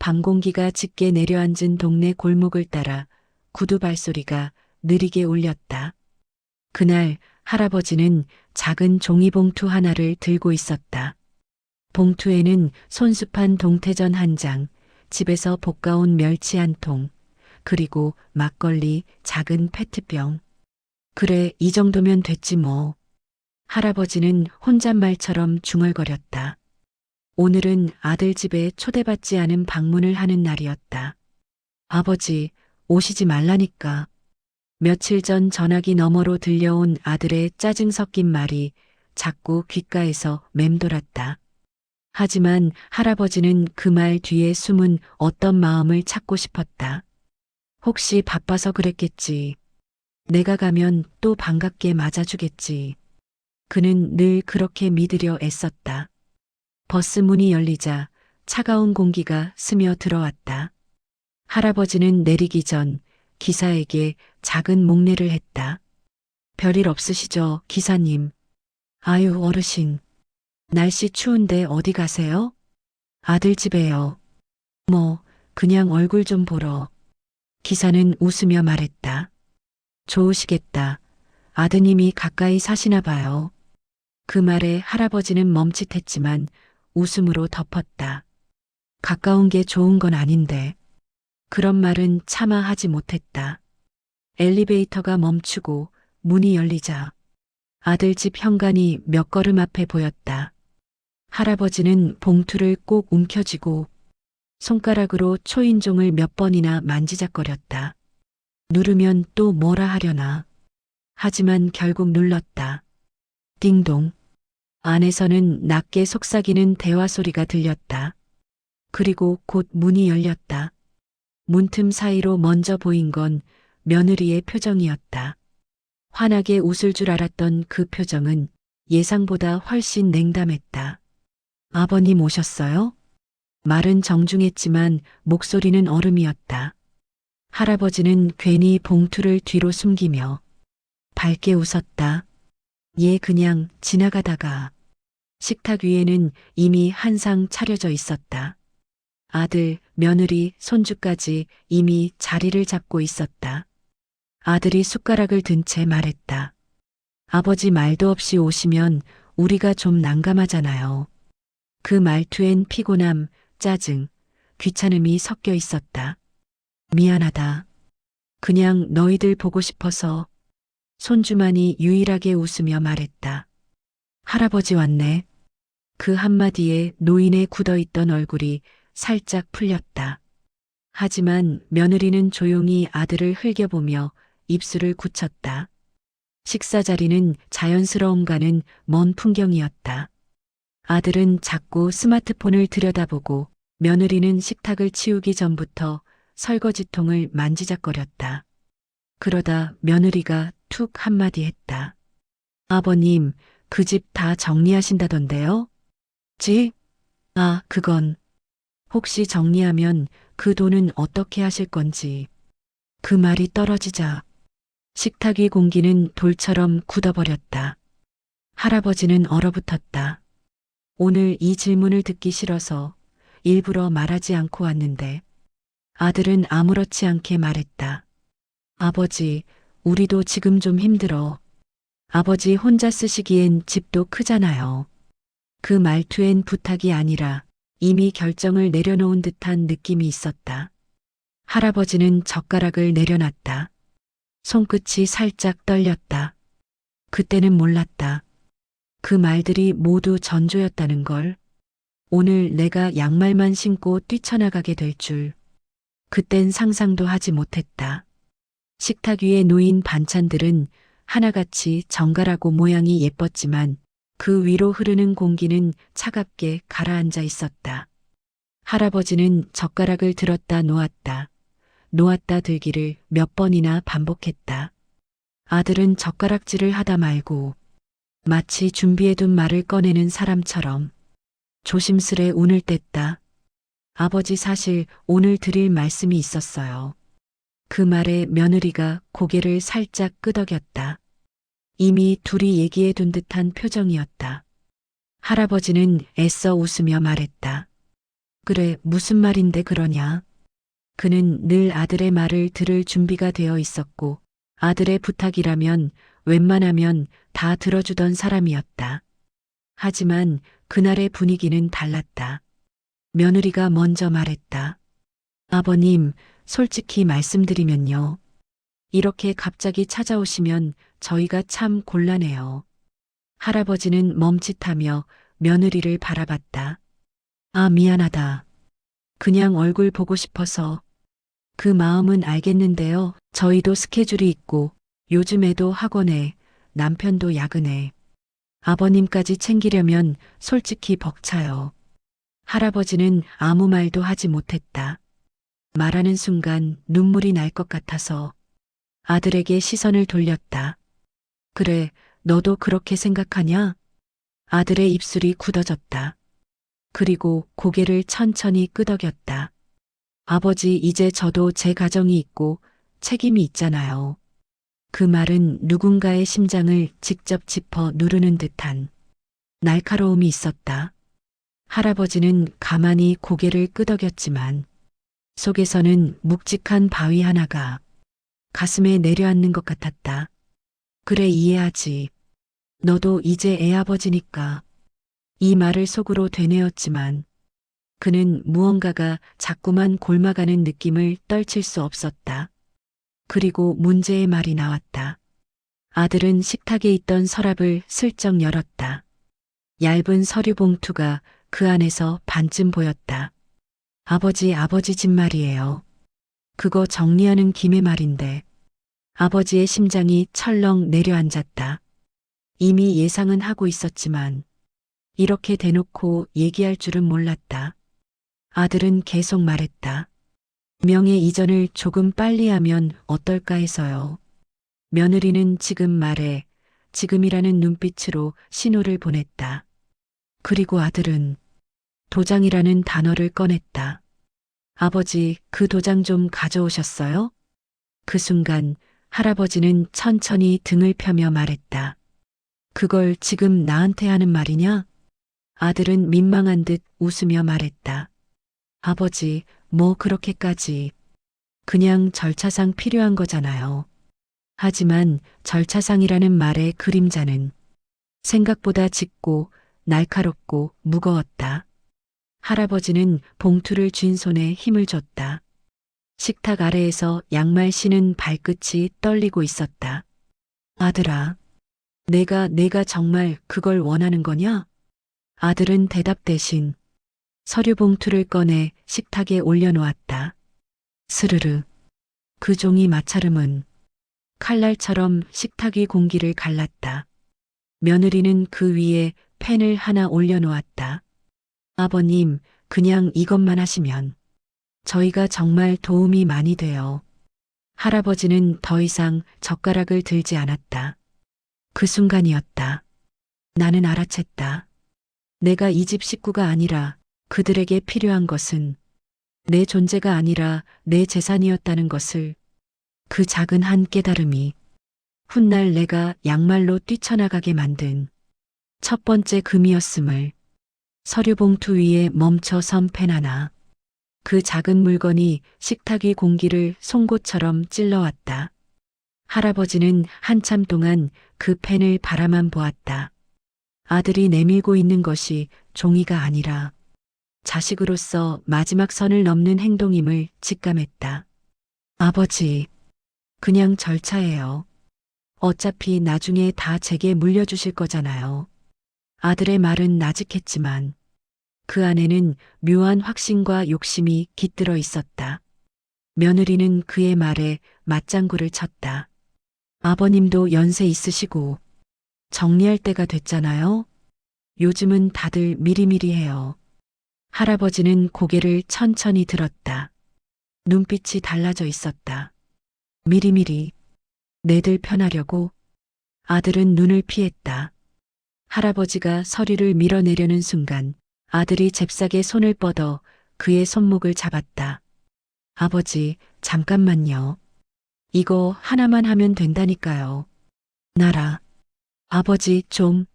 밤 공기가 짙게 내려앉은 동네 골목을 따라 구두 발소리가 느리게 울렸다. 그날 할아버지는 작은 종이봉투 하나를 들고 있었다. 봉투에는 손수판 동태전 한 장, 집에서 볶아온 멸치 한 통, 그리고 막걸리 작은 페트병. 그래, 이 정도면 됐지 뭐. 할아버지는 혼잣말처럼 중얼거렸다. 오늘은 아들 집에 초대받지 않은 방문을 하는 날이었다. 아버지, 오시지 말라니까. 며칠 전 전화기 너머로 들려온 아들의 짜증 섞인 말이 자꾸 귓가에서 맴돌았다. 하지만 할아버지는 그 말 뒤에 숨은 어떤 마음을 찾고 싶었다. 혹시 바빠서 그랬겠지. 내가 가면 또 반갑게 맞아주겠지. 그는 늘 그렇게 믿으려 애썼다. 버스 문이 열리자 차가운 공기가 스며 들어왔다. 할아버지는 내리기 전 기사에게 작은 목례를 했다. 별일 없으시죠, 기사님. 아유, 어르신. 날씨 추운데 어디 가세요? 아들 집에요. 뭐, 그냥 얼굴 좀 보러. 기사는 웃으며 말했다. 좋으시겠다. 아드님이 가까이 사시나 봐요. 그 말에 할아버지는 멈칫했지만 웃음으로 덮었다. 가까운 게 좋은 건 아닌데. 그런 말은 차마 하지 못했다. 엘리베이터가 멈추고 문이 열리자 아들 집 현관이 몇 걸음 앞에 보였다. 할아버지는 봉투를 꼭 움켜쥐고 손가락으로 초인종을 몇 번이나 만지작거렸다. 누르면 또 뭐라 하려나. 하지만 결국 눌렀다. 띵동. 안에서는 낮게 속삭이는 대화 소리가 들렸다. 그리고 곧 문이 열렸다. 문틈 사이로 먼저 보인 건 며느리의 표정이었다. 환하게 웃을 줄 알았던 그 표정은 예상보다 훨씬 냉담했다. 아버님 오셨어요? 말은 정중했지만 목소리는 얼음이었다. 할아버지는 괜히 봉투를 뒤로 숨기며 밝게 웃었다. 얘 그냥 지나가다가 식탁 위에는 이미 한 상 차려져 있었다. 아들, 며느리, 손주까지 이미 자리를 잡고 있었다. 아들이 숟가락을 든 채 말했다. 아버지 말도 없이 오시면 우리가 좀 난감하잖아요. 그 말투엔 피곤함, 짜증, 귀찮음이 섞여 있었다. 미안하다. 그냥 너희들 보고 싶어서 손주만이 유일하게 웃으며 말했다. 할아버지 왔네. 그 한마디에 노인의 굳어있던 얼굴이 살짝 풀렸다. 하지만 며느리는 조용히 아들을 흘겨보며 입술을 굳혔다. 식사 자리는 자연스러움과는 먼 풍경이었다. 아들은 자꾸 스마트폰을 들여다보고 며느리는 식탁을 치우기 전부터 설거지통을 만지작거렸다. 그러다 며느리가 툭 한마디 했다. 아버님, 그 집 다 정리하신다던데요? 집? 아, 그건. 혹시 정리하면 그 돈은 어떻게 하실 건지. 그 말이 떨어지자 식탁 위 공기는 돌처럼 굳어버렸다. 할아버지는 얼어붙었다. 오늘 이 질문을 듣기 싫어서 일부러 말하지 않고 왔는데 아들은 아무렇지 않게 말했다. 아버지, 우리도 지금 좀 힘들어. 아버지 혼자 쓰시기엔 집도 크잖아요. 그 말투엔 부탁이 아니라 이미 결정을 내려놓은 듯한 느낌이 있었다. 할아버지는 젓가락을 내려놨다. 손끝이 살짝 떨렸다. 그때는 몰랐다. 그 말들이 모두 전조였다는 걸. 오늘 내가 양말만 신고 뛰쳐나가게 될 줄. 그땐 상상도 하지 못했다. 식탁 위에 놓인 반찬들은 하나같이 정갈하고 모양이 예뻤지만 그 위로 흐르는 공기는 차갑게 가라앉아 있었다. 할아버지는 젓가락을 들었다 놓았다. 놓았다 들기를 몇 번이나 반복했다. 아들은 젓가락질을 하다 말고 마치 준비해둔 말을 꺼내는 사람처럼 조심스레 운을 뗐다. 아버지 사실 오늘 드릴 말씀이 있었어요. 그 말에 며느리가 고개를 살짝 끄덕였다. 이미 둘이 얘기해 둔 듯한 표정이었다. 할아버지는 애써 웃으며 말했다. 그래, 무슨 말인데 그러냐? 그는 늘 아들의 말을 들을 준비가 되어 있었고, 아들의 부탁이라면 웬만하면 다 들어주던 사람이었다. 하지만 그날의 분위기는 달랐다. 며느리가 먼저 말했다. 아버님, 솔직히 말씀드리면요. 이렇게 갑자기 찾아오시면 저희가 참 곤란해요. 할아버지는 멈칫하며 며느리를 바라봤다. 아, 미안하다. 그냥 얼굴 보고 싶어서. 그 마음은 알겠는데요. 저희도 스케줄이 있고, 요즘에도 학원에, 남편도 야근에. 아버님까지 챙기려면 솔직히 벅차요. 할아버지는 아무 말도 하지 못했다. 말하는 순간 눈물이 날 것 같아서 아들에게 시선을 돌렸다. 그래, 너도 그렇게 생각하냐? 아들의 입술이 굳어졌다. 그리고 고개를 천천히 끄덕였다. 아버지, 이제 저도 제 가정이 있고 책임이 있잖아요. 그 말은 누군가의 심장을 직접 짚어 누르는 듯한 날카로움이 있었다. 할아버지는 가만히 고개를 끄덕였지만 속에서는 묵직한 바위 하나가 가슴에 내려앉는 것 같았다. 그래, 이해하지. 너도 이제 애아버지니까. 이 말을 속으로 되뇌었지만 그는 무언가가 자꾸만 골마가는 느낌을 떨칠 수 없었다. 그리고 문제의 말이 나왔다. 아들은 식탁에 있던 서랍을 슬쩍 열었다. 얇은 서류 봉투가 그 안에서 반쯤 보였다. 아버지, 아버지 집 말이에요. 그거 정리하는 김에 말인데. 아버지의 심장이 철렁 내려앉았다. 이미 예상은 하고 있었지만 이렇게 대놓고 얘기할 줄은 몰랐다. 아들은 계속 말했다. 명예 이전을 조금 빨리 하면 어떨까 해서요. 며느리는 지금 말해, 지금이라는 눈빛으로 신호를 보냈다. 그리고 아들은 도장이라는 단어를 꺼냈다. 아버지, 그 도장 좀 가져오셨어요? 그 순간 할아버지는 천천히 등을 펴며 말했다. 그걸 지금 나한테 하는 말이냐? 아들은 민망한 듯 웃으며 말했다. 아버지, 뭐 그렇게까지. 그냥 절차상 필요한 거잖아요. 하지만 절차상이라는 말의 그림자는 생각보다 짙고 날카롭고 무거웠다. 할아버지는 봉투를 쥔 손에 힘을 줬다. 식탁 아래에서 양말 신은 발끝이 떨리고 있었다. 아들아, 내가, 내가 정말 그걸 원하는 거냐? 아들은 대답 대신 서류 봉투를 꺼내 식탁에 올려놓았다. 스르르. 그 종이 마찰음은 칼날처럼 식탁 위 공기를 갈랐다. 며느리는 그 위에 펜을 하나 올려놓았다. 아버님, 그냥 이것만 하시면 저희가 정말 도움이 많이 돼요. 할아버지는 더 이상 젓가락을 들지 않았다. 그 순간이었다. 나는 알아챘다. 내가 이 집 식구가 아니라 그들에게 필요한 것은 내 존재가 아니라 내 재산이었다는 것을 그 작은 한 깨달음이 훗날 내가 양말로 뛰쳐나가게 만든 첫 번째 금이었음을 서류 봉투 위에 멈춰 선 펜 하나. 그 작은 물건이 식탁 위 공기를 송곳처럼 찔러왔다. 할아버지는 한참 동안 그 펜을 바라만 보았다. 아들이 내밀고 있는 것이 종이가 아니라 자식으로서 마지막 선을 넘는 행동임을 직감했다. 아버지, 그냥 절차예요. 어차피 나중에 다 제게 물려주실 거잖아요. 아들의 말은 나직했지만 그 안에는 묘한 확신과 욕심이 깃들어 있었다. 며느리는 그의 말에 맞장구를 쳤다. 아버님도 연세 있으시고 정리할 때가 됐잖아요. 요즘은 다들 미리미리 해요. 할아버지는 고개를 천천히 들었다. 눈빛이 달라져 있었다. 미리미리 내들 편하려고 아들은 눈을 피했다. 할아버지가 서리를 밀어내려는 순간 아들이 잽싸게 손을 뻗어 그의 손목을 잡았다. 아버지, 잠깐만요. 이거 하나만 하면 된다니까요. 나라. 아버지, 좀.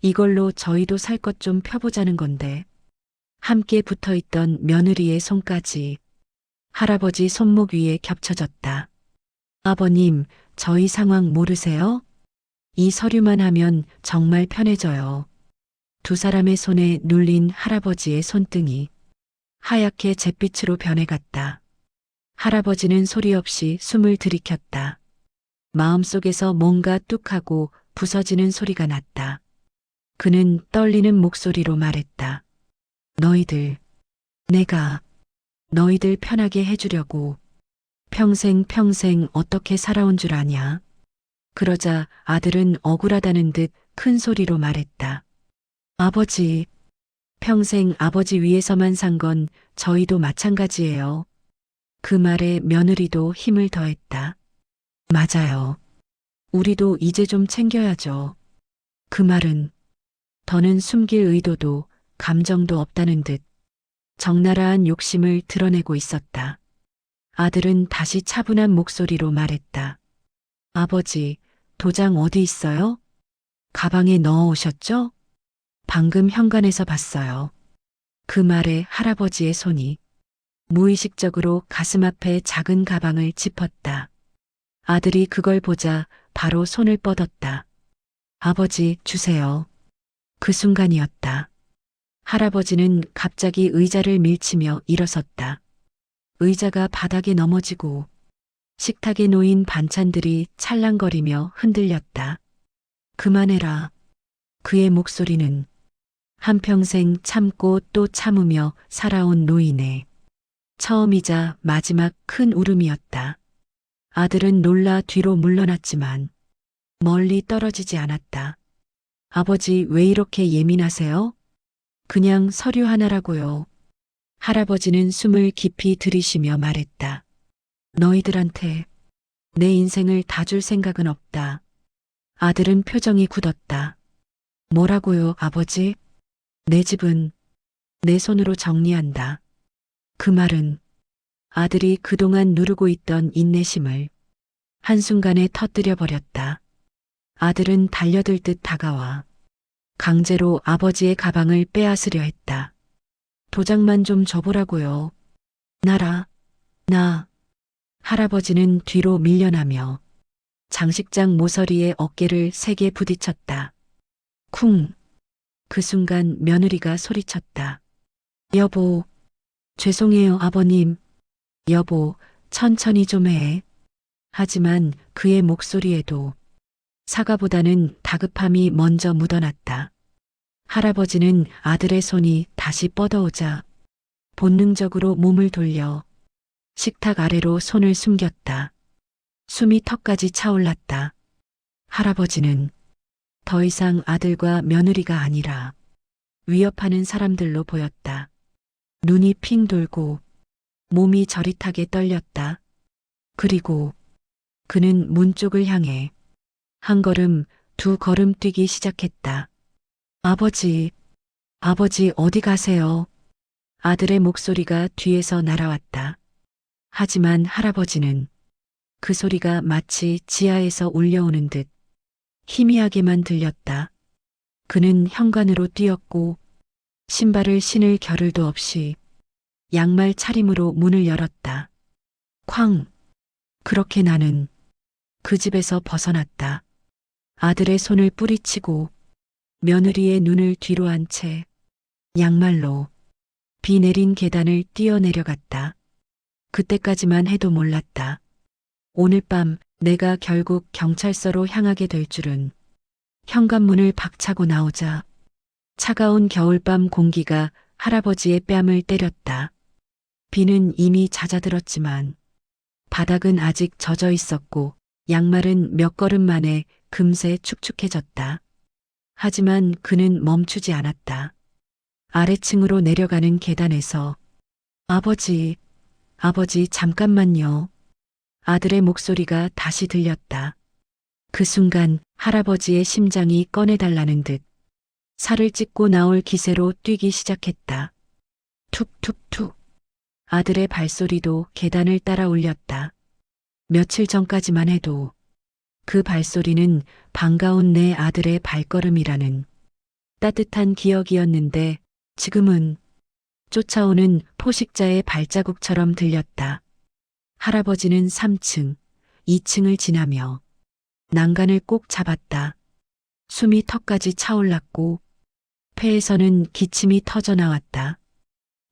이걸로 저희도 살 것 좀 펴보자는 건데. 함께 붙어 있던 며느리의 손까지 할아버지 손목 위에 겹쳐졌다. 아버님, 저희 상황 모르세요? 이 서류만 하면 정말 편해져요. 두 사람의 손에 눌린 할아버지의 손등이 하얗게 잿빛으로 변해갔다. 할아버지는 소리 없이 숨을 들이켰다. 마음속에서 뭔가 뚝하고 부서지는 소리가 났다. 그는 떨리는 목소리로 말했다. 너희들, 내가 너희들 편하게 해주려고 평생 평생 어떻게 살아온 줄 아냐? 그러자 아들은 억울하다는 듯 큰 소리로 말했다. 아버지, 평생 아버지 위에서만 산 건 저희도 마찬가지예요. 그 말에 며느리도 힘을 더했다. 맞아요. 우리도 이제 좀 챙겨야죠. 그 말은 더는 숨길 의도도 감정도 없다는 듯 적나라한 욕심을 드러내고 있었다. 아들은 다시 차분한 목소리로 말했다. 아버지, 도장 어디 있어요? 가방에 넣어 오셨죠? 방금 현관에서 봤어요. 그 말에 할아버지의 손이 무의식적으로 가슴 앞에 작은 가방을 짚었다. 아들이 그걸 보자 바로 손을 뻗었다. 아버지, 주세요. 그 순간이었다. 할아버지는 갑자기 의자를 밀치며 일어섰다. 의자가 바닥에 넘어지고 식탁에 놓인 반찬들이 찰랑거리며 흔들렸다. 그만해라. 그의 목소리는 한평생 참고 또 참으며 살아온 노인의 처음이자 마지막 큰 울음이었다. 아들은 놀라 뒤로 물러났지만 멀리 떨어지지 않았다. 아버지 왜 이렇게 예민하세요? 그냥 서류 하나라고요. 할아버지는 숨을 깊이 들이쉬며 말했다. 너희들한테 내 인생을 다 줄 생각은 없다. 아들은 표정이 굳었다. 뭐라고요, 아버지? 내 집은 내 손으로 정리한다. 그 말은 아들이 그동안 누르고 있던 인내심을 한순간에 터뜨려 버렸다. 아들은 달려들 듯 다가와 강제로 아버지의 가방을 빼앗으려 했다. 도장만 좀 줘보라고요. 나라, 나. 할아버지는 뒤로 밀려나며 장식장 모서리에 어깨를 세게 부딪혔다. 쿵. 그 순간 며느리가 소리쳤다. 여보, 죄송해요, 아버님. 여보, 천천히 좀 해. 하지만 그의 목소리에도 사과보다는 다급함이 먼저 묻어났다. 할아버지는 아들의 손이 다시 뻗어오자 본능적으로 몸을 돌려 식탁 아래로 손을 숨겼다. 숨이 턱까지 차올랐다. 할아버지는 더 이상 아들과 며느리가 아니라 위협하는 사람들로 보였다. 눈이 핑 돌고 몸이 저릿하게 떨렸다. 그리고 그는 문 쪽을 향해 한 걸음, 두 걸음 뛰기 시작했다. 아버지, 아버지 어디 가세요? 아들의 목소리가 뒤에서 날아왔다. 하지만 할아버지는 그 소리가 마치 지하에서 울려오는 듯 희미하게만 들렸다. 그는 현관으로 뛰었고 신발을 신을 겨를도 없이 양말 차림으로 문을 열었다. 쾅! 그렇게 나는 그 집에서 벗어났다. 아들의 손을 뿌리치고 며느리의 눈을 뒤로 한 채 양말로 비 내린 계단을 뛰어내려갔다. 그때까지만 해도 몰랐다. 오늘 밤 내가 결국 경찰서로 향하게 될 줄은 현관문을 박차고 나오자 차가운 겨울밤 공기가 할아버지의 뺨을 때렸다. 비는 이미 잦아들었지만 바닥은 아직 젖어 있었고 양말은 몇 걸음 만에 금세 축축해졌다. 하지만 그는 멈추지 않았다. 아래층으로 내려가는 계단에서 아버지, 아버지 잠깐만요. 아들의 목소리가 다시 들렸다. 그 순간 할아버지의 심장이 꺼내달라는 듯 살을 찢고 나올 기세로 뛰기 시작했다. 툭툭툭. 아들의 발소리도 계단을 따라 울렸다. 며칠 전까지만 해도 그 발소리는 반가운 내 아들의 발걸음이라는 따뜻한 기억이었는데 지금은 쫓아오는 포식자의 발자국처럼 들렸다. 할아버지는 3층, 2층을 지나며 난간을 꼭 잡았다. 숨이 턱까지 차올랐고 폐에서는 기침이 터져 나왔다.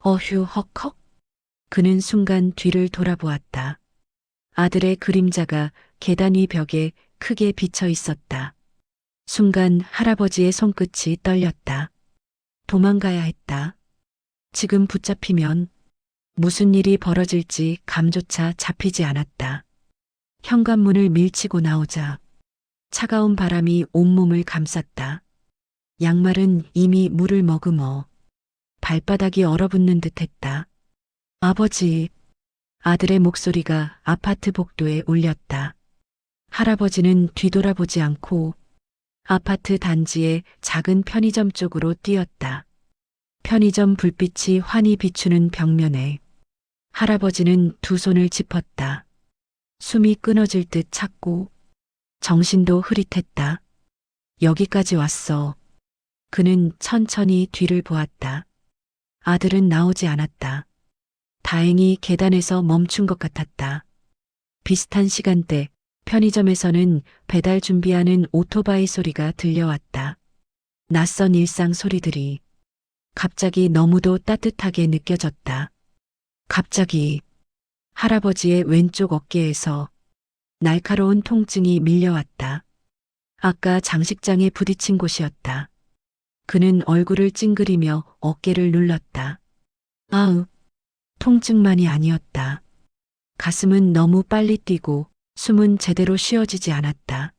어휴 헉헉. 그는 순간 뒤를 돌아보았다. 아들의 그림자가 계단 위 벽에 크게 비쳐 있었다. 순간 할아버지의 손끝이 떨렸다. 도망가야 했다. 지금 붙잡히면 무슨 일이 벌어질지 감조차 잡히지 않았다. 현관문을 밀치고 나오자 차가운 바람이 온몸을 감쌌다. 양말은 이미 물을 머금어 발바닥이 얼어붙는 듯 했다. 아버지, 아들의 목소리가 아파트 복도에 울렸다. 할아버지는 뒤돌아보지 않고 아파트 단지의 작은 편의점 쪽으로 뛰었다. 편의점 불빛이 환히 비추는 벽면에 할아버지는 두 손을 짚었다. 숨이 끊어질 듯 찼고 정신도 흐릿했다. 여기까지 왔어. 그는 천천히 뒤를 보았다. 아들은 나오지 않았다. 다행히 계단에서 멈춘 것 같았다. 비슷한 시간대 편의점에서는 배달 준비하는 오토바이 소리가 들려왔다. 낯선 일상 소리들이 갑자기 너무도 따뜻하게 느껴졌다. 갑자기 할아버지의 왼쪽 어깨에서 날카로운 통증이 밀려왔다. 아까 장식장에 부딪힌 곳이었다. 그는 얼굴을 찡그리며 어깨를 눌렀다. 아으, 통증만이 아니었다. 가슴은 너무 빨리 뛰고 숨은 제대로 쉬어지지 않았다.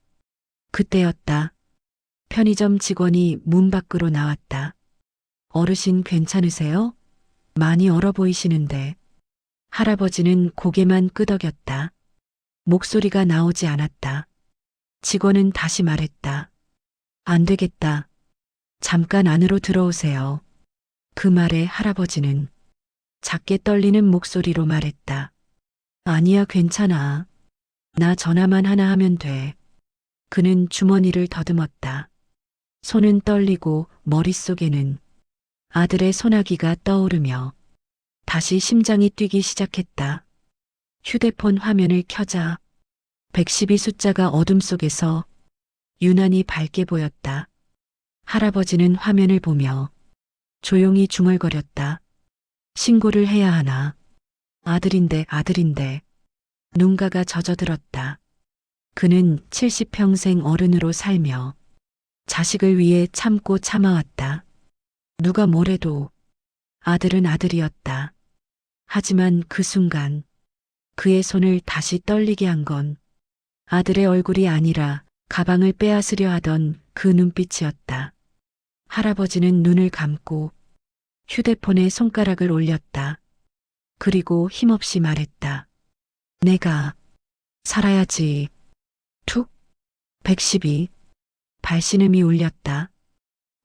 그때였다. 편의점 직원이 문 밖으로 나왔다. 어르신 괜찮으세요? 많이 얼어 보이시는데. 할아버지는 고개만 끄덕였다. 목소리가 나오지 않았다. 직원은 다시 말했다. 안 되겠다. 잠깐 안으로 들어오세요. 그 말에 할아버지는 작게 떨리는 목소리로 말했다. 아니야, 괜찮아. 나 전화만 하나 하면 돼. 그는 주머니를 더듬었다. 손은 떨리고 머릿속에는 아들의 소나기가 떠오르며 다시 심장이 뛰기 시작했다. 휴대폰 화면을 켜자 112 숫자가 어둠 속에서 유난히 밝게 보였다. 할아버지는 화면을 보며 조용히 중얼거렸다. 신고를 해야 하나. 아들인데 아들인데. 눈가가 젖어들었다. 그는 70평생 어른으로 살며 자식을 위해 참고 참아왔다. 누가 뭐래도 아들은 아들이었다. 하지만 그 순간 그의 손을 다시 떨리게 한 건 아들의 얼굴이 아니라 가방을 빼앗으려 하던 그 눈빛이었다. 할아버지는 눈을 감고 휴대폰에 손가락을 올렸다. 그리고 힘없이 말했다. 내가 살아야지. 툭. 112. 발신음이 울렸다.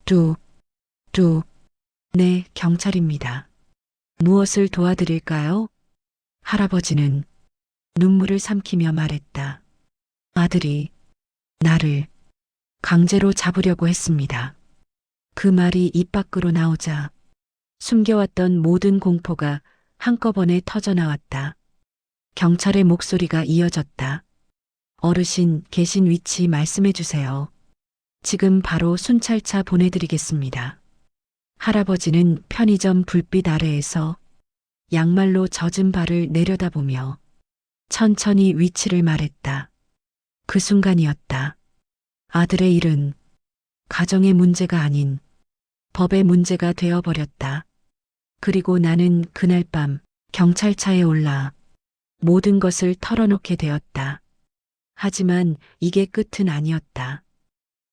두. 두. 네, 경찰입니다. 무엇을 도와드릴까요? 할아버지는 눈물을 삼키며 말했다. 아들이 나를 강제로 잡으려고 했습니다. 그 말이 입 밖으로 나오자 숨겨왔던 모든 공포가 한꺼번에 터져 나왔다. 경찰의 목소리가 이어졌다. 어르신 계신 위치 말씀해 주세요. 지금 바로 순찰차 보내드리겠습니다. 할아버지는 편의점 불빛 아래에서 양말로 젖은 발을 내려다보며 천천히 위치를 말했다. 그 순간이었다. 아들의 일은 가정의 문제가 아닌 법의 문제가 되어버렸다. 그리고 나는 그날 밤 경찰차에 올라 모든 것을 털어놓게 되었다. 하지만 이게 끝은 아니었다.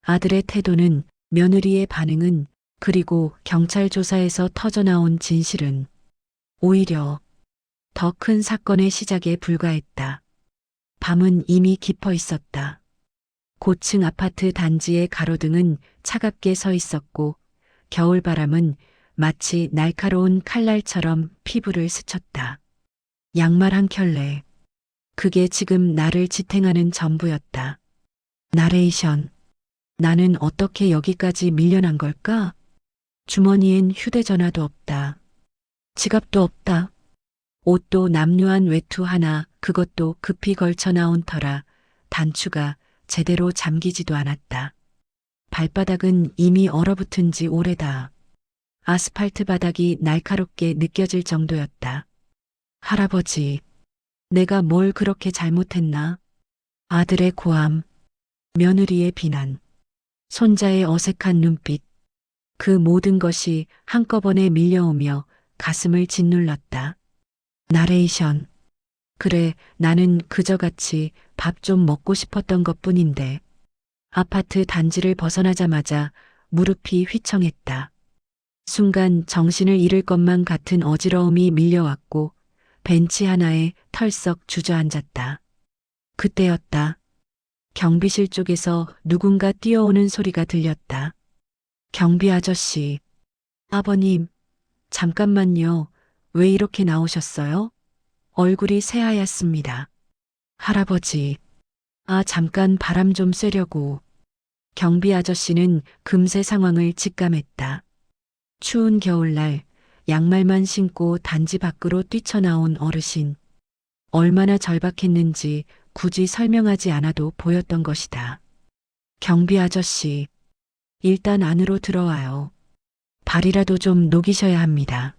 아들의 태도는 며느리의 반응은 그리고 경찰 조사에서 터져나온 진실은 오히려 더 큰 사건의 시작에 불과했다. 밤은 이미 깊어 있었다. 고층 아파트 단지의 가로등은 차갑게 서 있었고 겨울바람은 마치 날카로운 칼날처럼 피부를 스쳤다. 양말 한 켤레. 그게 지금 나를 지탱하는 전부였다. 나레이션. 나는 어떻게 여기까지 밀려난 걸까? 주머니엔 휴대전화도 없다. 지갑도 없다. 옷도 남루한 외투 하나, 그것도 급히 걸쳐 나온 터라 단추가 제대로 잠기지도 않았다. 발바닥은 이미 얼어붙은 지 오래다. 아스팔트 바닥이 날카롭게 느껴질 정도였다. 할아버지, 내가 뭘 그렇게 잘못했나? 아들의 고함, 며느리의 비난, 손자의 어색한 눈빛, 그 모든 것이 한꺼번에 밀려오며 가슴을 짓눌렀다. 나레이션. 그래, 나는 그저같이 밥 좀 먹고 싶었던 것 뿐인데. 아파트 단지를 벗어나자마자 무릎이 휘청했다. 순간 정신을 잃을 것만 같은 어지러움이 밀려왔고 벤치 하나에 털썩 주저앉았다. 그때였다. 경비실 쪽에서 누군가 뛰어오는 소리가 들렸다. 경비 아저씨. 아버님, 잠깐만요. 왜 이렇게 나오셨어요? 얼굴이 새하얗습니다. 할아버지. 아, 잠깐 바람 좀 쐬려고. 경비 아저씨는 금세 상황을 직감했다. 추운 겨울날 양말만 신고 단지 밖으로 뛰쳐나온 어르신. 얼마나 절박했는지 굳이 설명하지 않아도 보였던 것이다. 경비 아저씨, 일단 안으로 들어와요. 발이라도 좀 녹이셔야 합니다.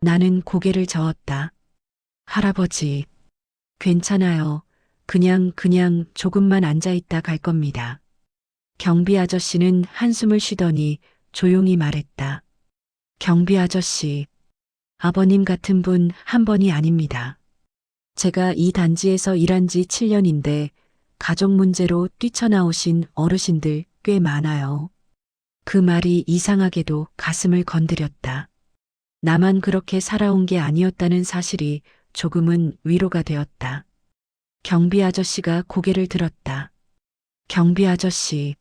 나는 고개를 저었다. 할아버지, 괜찮아요. 그냥, 그냥 조금만 앉아있다 갈 겁니다. 경비 아저씨는 한숨을 쉬더니 조용히 말했다. 경비 아저씨, 아버님 같은 분 한 번이 아닙니다. 제가 이 단지에서 일한 지 7년인데 가족 문제로 뛰쳐나오신 어르신들 꽤 많아요. 그 말이 이상하게도 가슴을 건드렸다. 나만 그렇게 살아온 게 아니었다는 사실이 조금은 위로가 되었다. 경비 아저씨가 고개를 들었다. 경비 아저씨,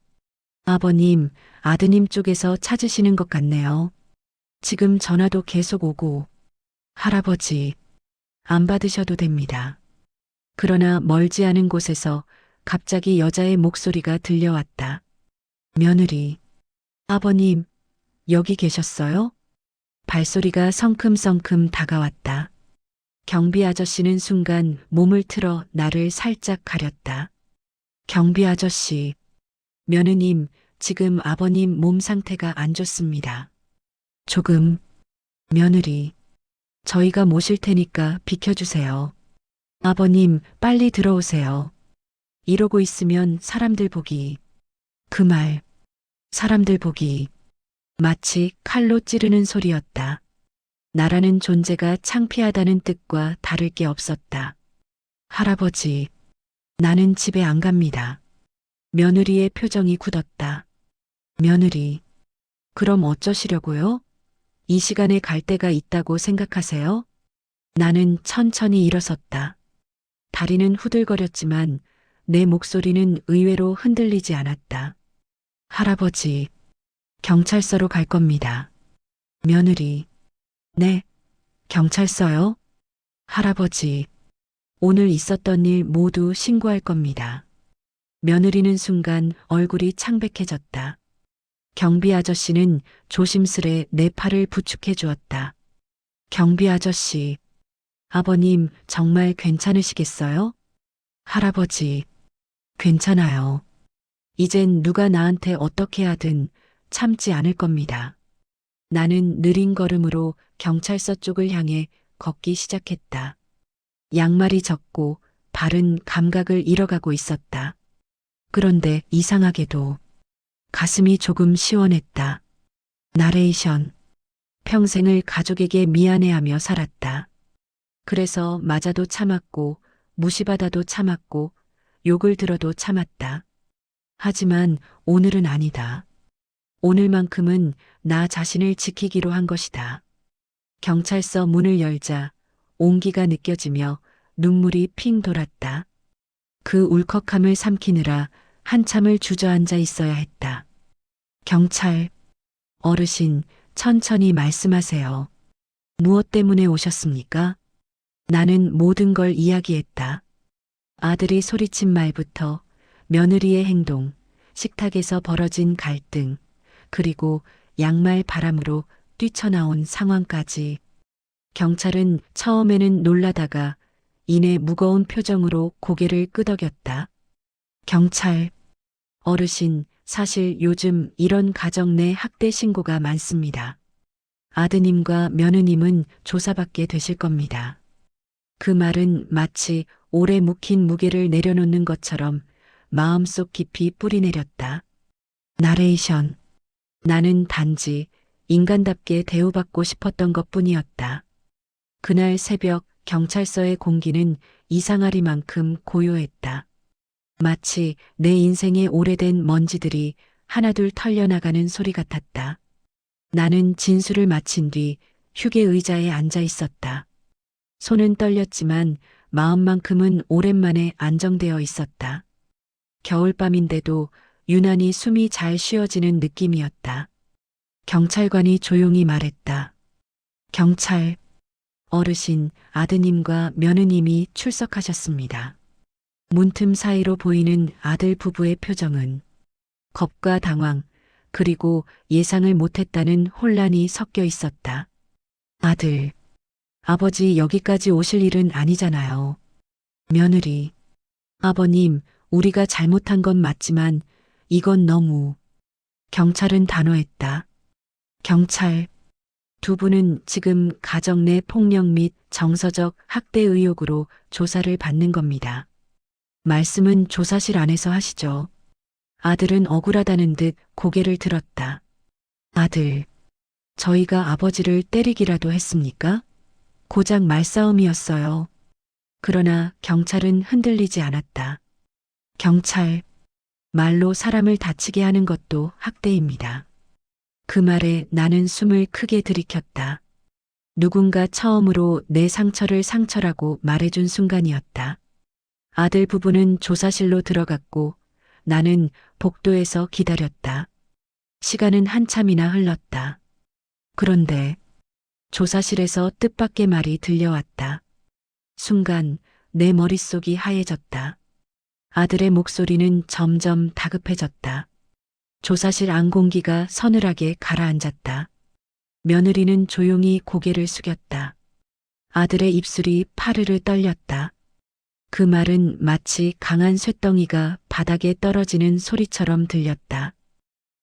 아버님, 아드님 쪽에서 찾으시는 것 같네요. 지금 전화도 계속 오고, 할아버지, 안 받으셔도 됩니다. 그러나 멀지 않은 곳에서 갑자기 여자의 목소리가 들려왔다. 며느리, 아버님, 여기 계셨어요? 발소리가 성큼성큼 다가왔다. 경비 아저씨는 순간 몸을 틀어 나를 살짝 가렸다. 경비 아저씨, 며느님, 지금 아버님 몸 상태가 안 좋습니다. 조금, 며느리, 저희가 모실 테니까 비켜주세요. 아버님, 빨리 들어오세요. 이러고 있으면 사람들 보기. 그 말, 사람들 보기. 마치 칼로 찌르는 소리였다. 나라는 존재가 창피하다는 뜻과 다를 게 없었다. 할아버지, 나는 집에 안 갑니다. 며느리의 표정이 굳었다. 며느리, 그럼 어쩌시려고요? 이 시간에 갈 데가 있다고 생각하세요? 나는 천천히 일어섰다. 다리는 후들거렸지만 내 목소리는 의외로 흔들리지 않았다. 할아버지, 경찰서로 갈 겁니다. 며느리, 네, 경찰서요? 할아버지, 오늘 있었던 일 모두 신고할 겁니다. 며느리는 순간 얼굴이 창백해졌다. 경비 아저씨는 조심스레 내 팔을 부축해 주었다. 경비 아저씨, 아버님 정말 괜찮으시겠어요? 할아버지, 괜찮아요. 이젠 누가 나한테 어떻게 하든 참지 않을 겁니다. 나는 느린 걸음으로 경찰서 쪽을 향해 걷기 시작했다. 양말이 젖고 발은 감각을 잃어가고 있었다. 그런데 이상하게도 가슴이 조금 시원했다. 나레이션. 평생을 가족에게 미안해하며 살았다. 그래서 맞아도 참았고, 무시받아도 참았고, 욕을 들어도 참았다. 하지만 오늘은 아니다. 오늘만큼은 나 자신을 지키기로 한 것이다. 경찰서 문을 열자 온기가 느껴지며 눈물이 핑 돌았다. 그 울컥함을 삼키느라 한참을 주저앉아 있어야 했다. 경찰, 어르신, 천천히 말씀하세요. 무엇 때문에 오셨습니까? 나는 모든 걸 이야기했다. 아들이 소리친 말부터 며느리의 행동, 식탁에서 벌어진 갈등, 그리고 양말 바람으로 뛰쳐나온 상황까지 경찰은 처음에는 놀라다가 이내 무거운 표정으로 고개를 끄덕였다. 경찰, 어르신, 사실 요즘 이런 가정 내 학대 신고가 많습니다. 아드님과 며느님은 조사받게 되실 겁니다. 그 말은 마치 오래 묵힌 무게를 내려놓는 것처럼 마음속 깊이 뿌리내렸다. 나레이션. 나는 단지 인간답게 대우받고 싶었던 것 뿐이었다. 그날 새벽 경찰서의 공기는 이상하리만큼 고요했다. 마치 내 인생의 오래된 먼지들이 하나둘 털려나가는 소리 같았다. 나는 진술을 마친 뒤 휴게 의자에 앉아 있었다. 손은 떨렸지만 마음만큼은 오랜만에 안정되어 있었다. 겨울밤인데도 유난히 숨이 잘 쉬어지는 느낌이었다. 경찰관이 조용히 말했다. 경찰, 어르신, 아드님과 며느님이 출석하셨습니다. 문틈 사이로 보이는 아들 부부의 표정은 겁과 당황, 그리고 예상을 못했다는 혼란이 섞여 있었다. 아들, 아버지 여기까지 오실 일은 아니잖아요. 며느리, 아버님, 우리가 잘못한 건 맞지만 이건 너무. 경찰은 단호했다. 경찰, 두 분은 지금 가정 내 폭력 및 정서적 학대 의혹으로 조사를 받는 겁니다. 말씀은 조사실 안에서 하시죠. 아들은 억울하다는 듯 고개를 들었다. 아들, 저희가 아버지를 때리기라도 했습니까? 고작 말싸움이었어요. 그러나 경찰은 흔들리지 않았다. 경찰, 말로 사람을 다치게 하는 것도 학대입니다. 그 말에 나는 숨을 크게 들이켰다. 누군가 처음으로 내 상처를 상처라고 말해준 순간이었다. 아들 부부는 조사실로 들어갔고 나는 복도에서 기다렸다. 시간은 한참이나 흘렀다. 그런데 조사실에서 뜻밖의 말이 들려왔다. 순간 내 머릿속이 하얘졌다. 아들의 목소리는 점점 다급해졌다. 조사실 안 공기가 서늘하게 가라앉았다. 며느리는 조용히 고개를 숙였다. 아들의 입술이 파르르 떨렸다. 그 말은 마치 강한 쇳덩이가 바닥에 떨어지는 소리처럼 들렸다.